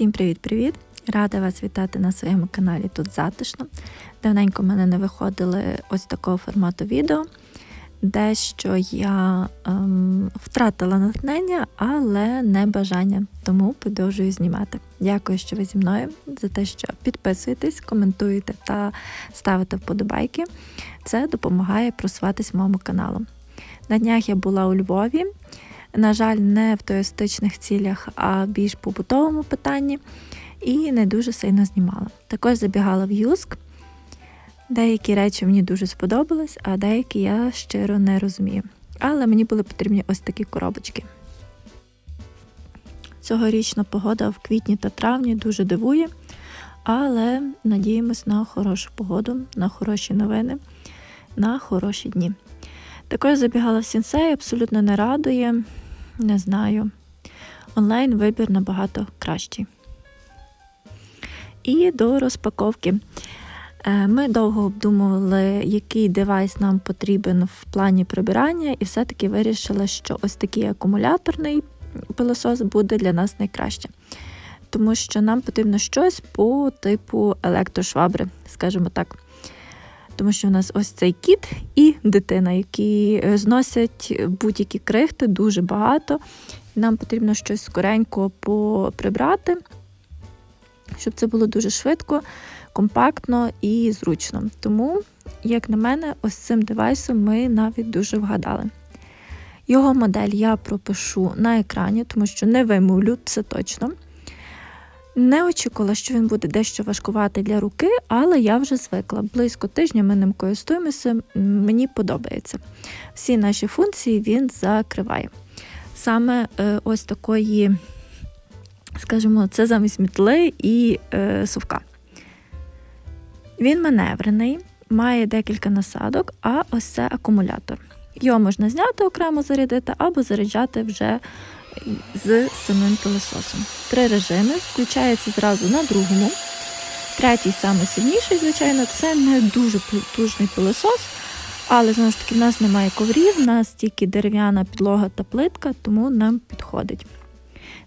Всім привіт-привіт! Рада вас вітати на своєму каналі Тут затишно. Давненько в мене не виходили ось такого формату відео. Дещо я ем, втратила натхнення, але не бажання, тому продовжую знімати. Дякую, що ви зі мною за те, що підписуєтесь, коментуєте та ставите вподобайки. Це допомагає просуватись моєму каналу. На днях я була у Львові. На жаль, не в туристичних цілях, а більш побутовому питанні, і не дуже сильно знімала. Також забігала в Юск. Деякі речі мені дуже сподобались, а деякі я щиро не розумію. Але мені були потрібні ось такі коробочки. Цьогорічна погода в квітні та травні дуже дивує, але надіємось на хорошу погоду, на хороші новини, на хороші дні. Також забігала в сінсей, абсолютно не радує. Не знаю. Онлайн вибір набагато кращий. І до розпаковки. Е, Ми довго обдумували, який девайс нам потрібен в плані прибирання, і все-таки вирішили, що ось такий акумуляторний пилосос буде для нас найкраще. Тому що нам потрібно щось по типу електрошвабри, скажімо так. Тому що у нас ось цей кіт і дитина, які зносять будь-які крихти дуже багато. Нам потрібно щось скоренько поприбрати, щоб це було дуже швидко, компактно і зручно. Тому, як на мене, ось цим девайсом ми навіть дуже вгадали. Його модель я пропишу на екрані, тому що не вимовлю це точно. Не очікувала, що він буде дещо важкуватий для руки, але я вже звикла. Близько тижня ми ним користуємося, мені подобається. Всі наші функції він закриває. Саме е, ось такої, скажімо, це замість мітли і е, совка. Він маневрений, має декілька насадок, а ось це акумулятор. Його можна зняти окремо зарядити або заряджати вже з самим пилососом. Три режими, включається зразу на другому. Третій, саме сильніший, звичайно, це не дуже потужний пилосос, але знову ж таки, в нас немає коврів, в нас тільки дерев'яна підлога та плитка, тому нам підходить.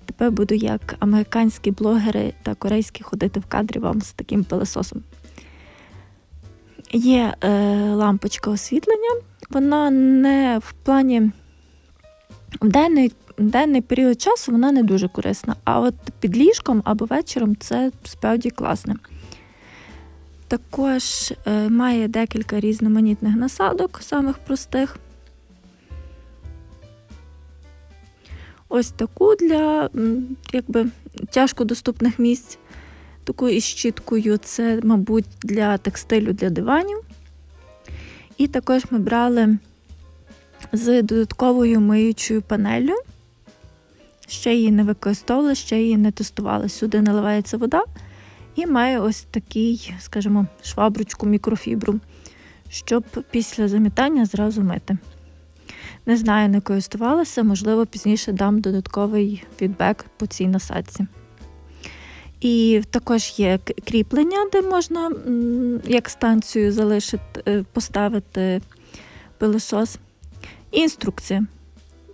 Тепер буду як американські блогери та корейські ходити в кадрі вам з таким пилососом. Є е, лампочка освітлення, вона не в плані в денний денний період часу вона не дуже корисна. А от під ліжком або вечором це справді класне. Також е, має декілька різноманітних насадок, самих простих. Ось таку для якби, тяжко доступних місць. Таку із щіткою це, мабуть, для текстилю для диванів. І також ми брали з додатковою миючою панеллю. Ще її не використовували, ще її не тестували. Сюди наливається вода і має ось такий, скажімо, шваброчку мікрофібру, щоб після замітання зразу мити. Не знаю, не користувалася, можливо, пізніше дам додатковий фідбек по цій насадці. І також є кріплення, де можна як станцію залишити, поставити пилосос. І інструкція,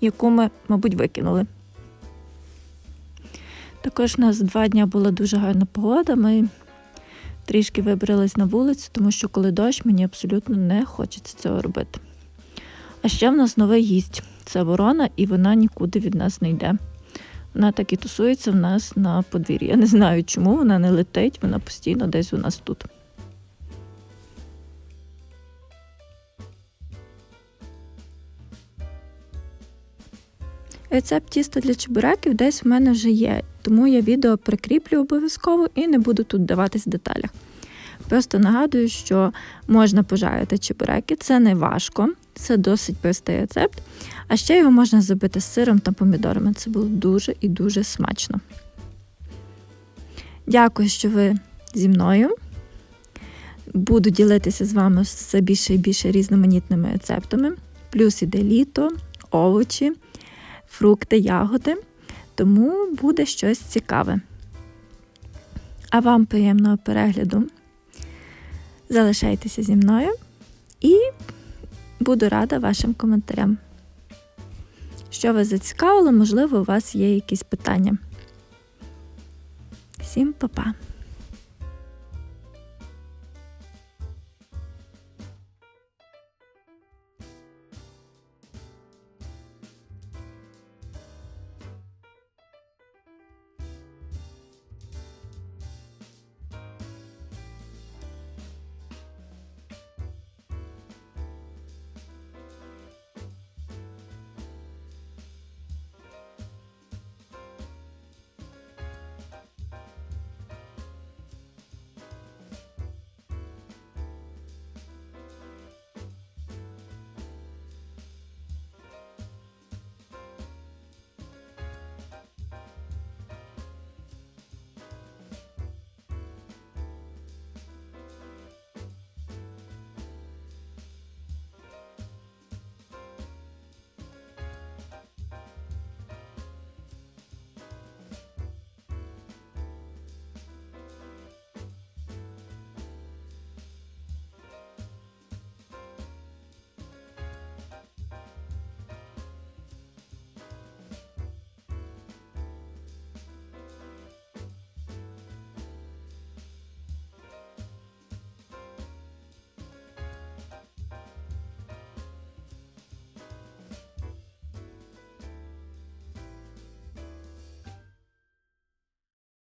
яку ми, мабуть, викинули. Також у нас два дні була дуже гарна погода. Ми трішки вибрались на вулицю, тому що коли дощ, мені абсолютно не хочеться цього робити. А ще в нас новий гість це ворона, і вона нікуди від нас не йде. Вона так і тусується в нас на подвір'ї. Я не знаю, чому вона не летить, вона постійно десь у нас тут. Рецепт тіста для чебуреків десь в мене вже є, тому я відео прикріплю обов'язково і не буду тут даватись в деталях. Просто нагадую, що можна пожарити чебуреки, це не важко, це досить простий рецепт. А ще його можна зробити з сиром та помідорами. Це було дуже і дуже смачно. Дякую, що ви зі мною. Буду ділитися з вами все більше і більше різноманітними рецептами. Плюс іде літо, овочі фрукти, ягоди, тому буде щось цікаве. А вам приємного перегляду. Залишайтеся зі мною і буду рада вашим коментарям. Що вас зацікавило, можливо, у вас є якісь питання. Всім па-па!